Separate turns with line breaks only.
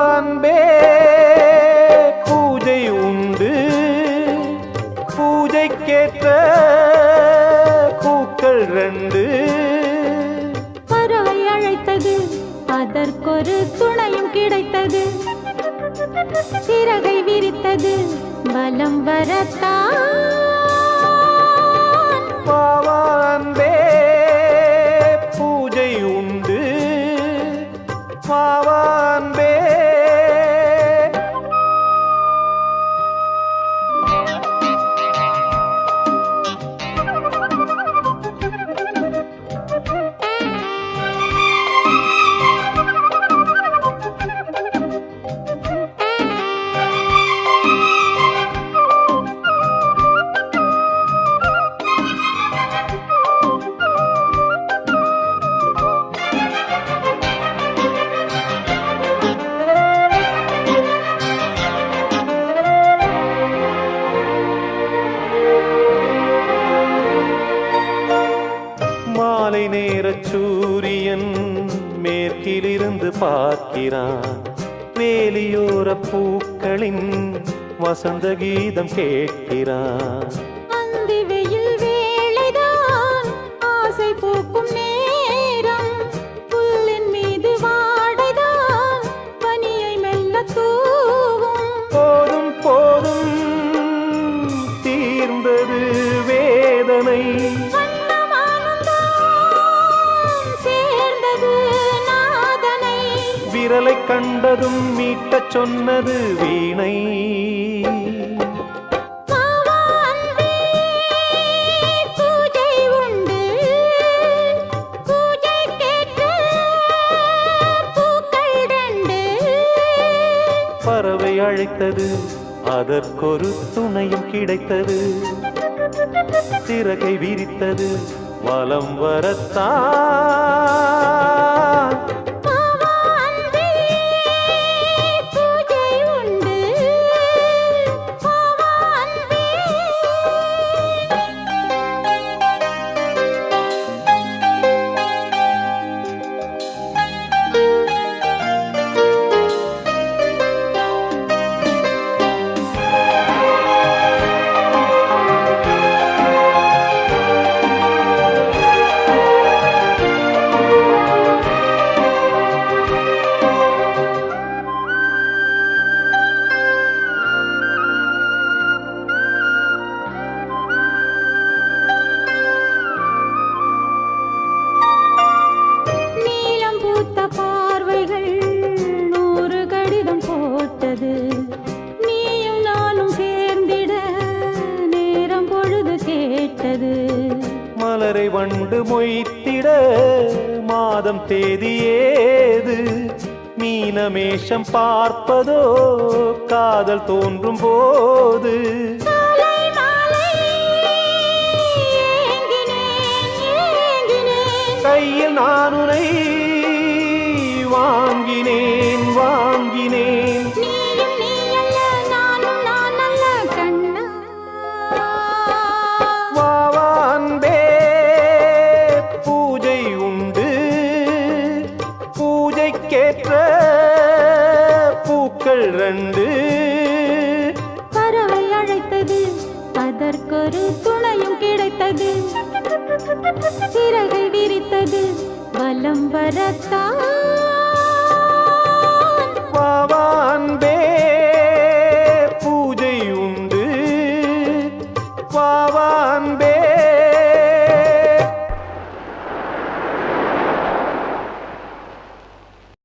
அன்பே பூஜை உண்டு. பூஜைக்கேற்ற
பூக்கள் ரெண்டு. பறவை அழைத்தது அதற்கொரு துணையும் கிடைத்தது. சிறகை விரித்தது பலம் வரத்தான். பாவ மாலை நேர சூரியன் மேற்கிலிருந்து பார்க்கிறான். வேலியோர பூக்களின் வசந்த கீதம் கேட்கிறான்.
அந்தி வெயில் வேளைதான்
விரலை கண்டதும் மீட்டச் சொன்னது வீணை. பறவை அழைத்தது அதற்கொரு துணையும் கிடைத்தது. சிறகை விரித்தது வலம் வரத்தான் மலரை வண்டு மொய்த்திட மாதம் தேதி ஏது மீனமேஷம் பார்ப்பதோ காதல் தோன்றும் போது? கையில் நானுனை வாங்கினேன் பூக்கள் ரெண்டு.
பறவை அழைத்தது அதற்கொரு துணையும் கிடைத்தது. சிறகை விரித்தது வலம் வரத்தான்